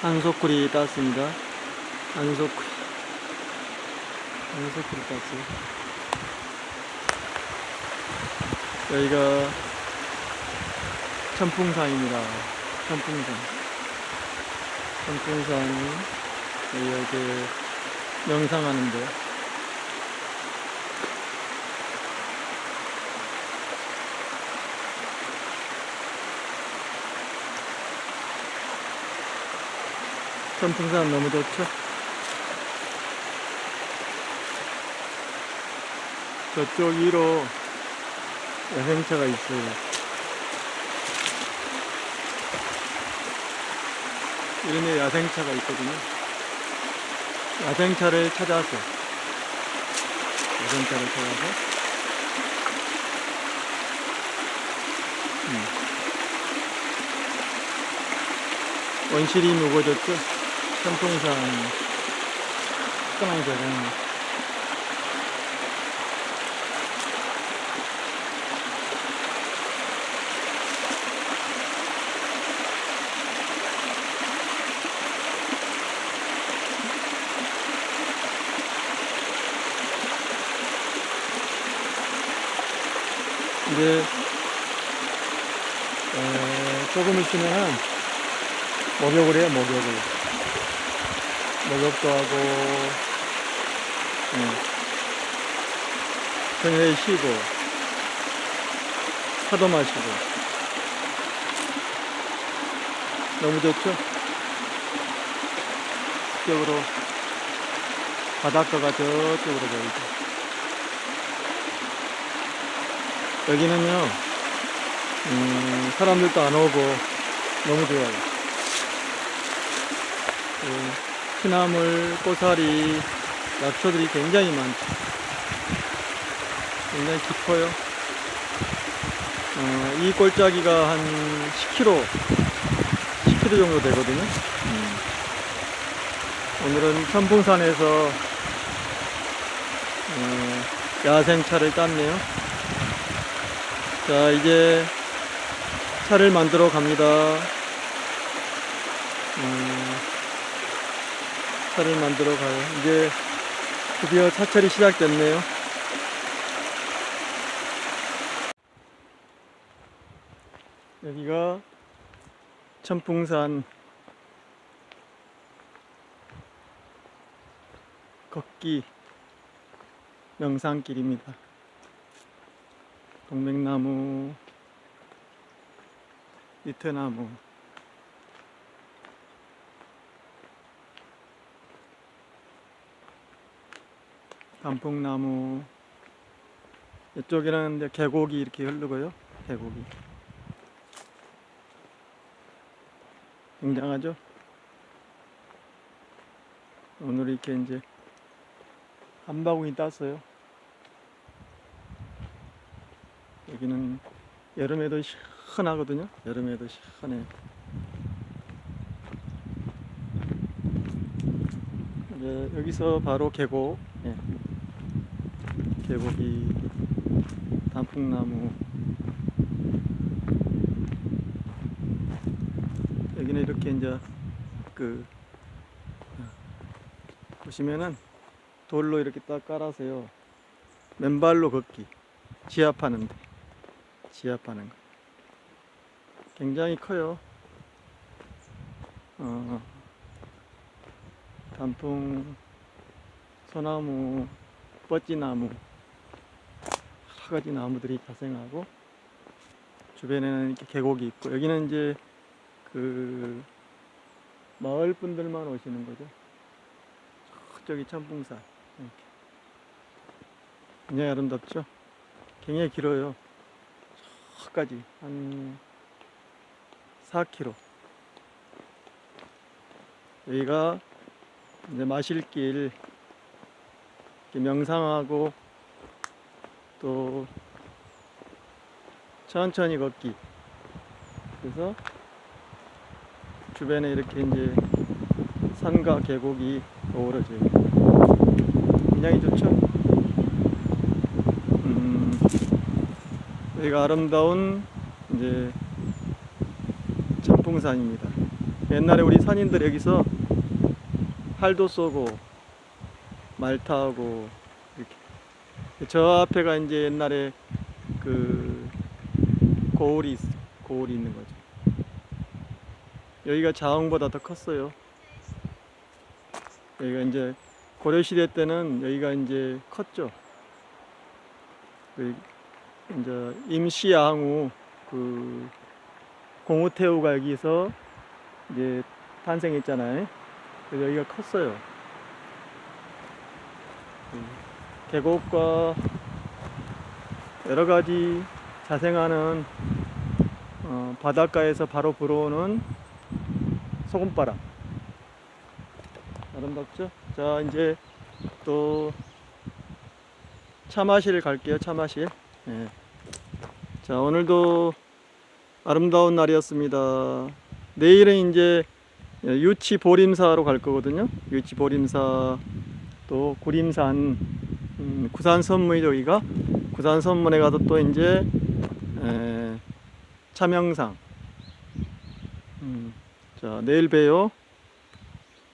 한소쿠리 땄습니다. 한소쿠리. 한소쿠리 땄어요. 여기가 천풍산입니다. 천풍산. 천풍산. 여기 명상하는데. 천풍산 너무 좋죠? 저쪽 위로 야생차가 있어요. 이런 데 야생차가 있거든요. 야생차를 찾아서 야생차를 찾아서 음. 원실이 무거졌죠? 시원하게 되네. 이제 에, 조금 있으면은 목욕을 해요 목욕을 목욕도 하고 예. 저녁에 쉬고 차도 마시고 너무 좋죠? 저쪽으로 바닷가가 저쪽으로 보이죠 여기는요 음, 사람들도 안 오고 너무 좋아요 그 피나물, 꼬사리, 약초들이 굉장히 많죠. 굉장히 깊어요. 어, 이 골짜기가 한 10km 10km 정도 되거든요. 음. 오늘은 천풍산에서 어, 야생차를 땄네요. 자 이제 차를 만들어 갑니다. 음, 차를 만들어 가요. 이제 드디어 차철이 시작됐네요. 여기가 천풍산 걷기 명상길입니다. 동백나무, 이트나무, 단풍나무, 이쪽에는 이제 계곡이 이렇게 흐르고요. 계곡이. 굉장하죠? 오늘 이렇게 이제 한 바구니 땄어요. 여기는 여름에도 시원하거든요. 여름에도 시원해. 이제 여기서 바로 계곡, 예. 계곡이 단풍나무. 여기는 이렇게 이제 그 어, 보시면은 돌로 이렇게 딱 깔아서요. 맨발로 걷기, 지압하는 데. 지압하는 거. 굉장히 커요. 어, 단풍, 소나무, 뻗지나무, 여러 가지 나무들이 자생하고, 주변에는 이렇게 계곡이 있고, 여기는 이제 그 마을 분들만 오시는 거죠. 저기 천풍산. 이렇게. 굉장히 아름답죠? 굉장히 길어요. 저까지 한 4km. 여기가 이제 마실길 이렇게 명상하고 또 천천히 걷기. 그래서 주변에 이렇게 이제 산과 계곡이 어우러져요. 굉장히 좋죠? 음, 여기가 아름다운 이제 천풍산입니다. 옛날에 우리 선인들 여기서 활도 쏘고 말 타고 저 앞에가 이제 옛날에 그 고을이 있- 고을이 있는 거죠. 여기가 자흥보다 더 컸어요. 여기가 이제 고려 시대 때는 여기가 이제 컸죠. 그 이제 임시양후 그 공우태우가 여기서 이제 탄생했잖아요. 그래서 여기가 컸어요. 음, 계곡과 여러 가지 자생하는 어, 바닷가에서 바로 불어오는 소금바람. 아름답죠? 자, 이제 또 차 마실 갈게요. 차 마실. 예. 자, 오늘도 아름다운 날이었습니다. 내일은 이제 유치 보림사로 갈 거거든요. 유치 보림사 또 구림산 음, 구산 선문이 여기가 구산 선문에 가서 또 이제 에, 차명상. 음, 자 내일 봬요.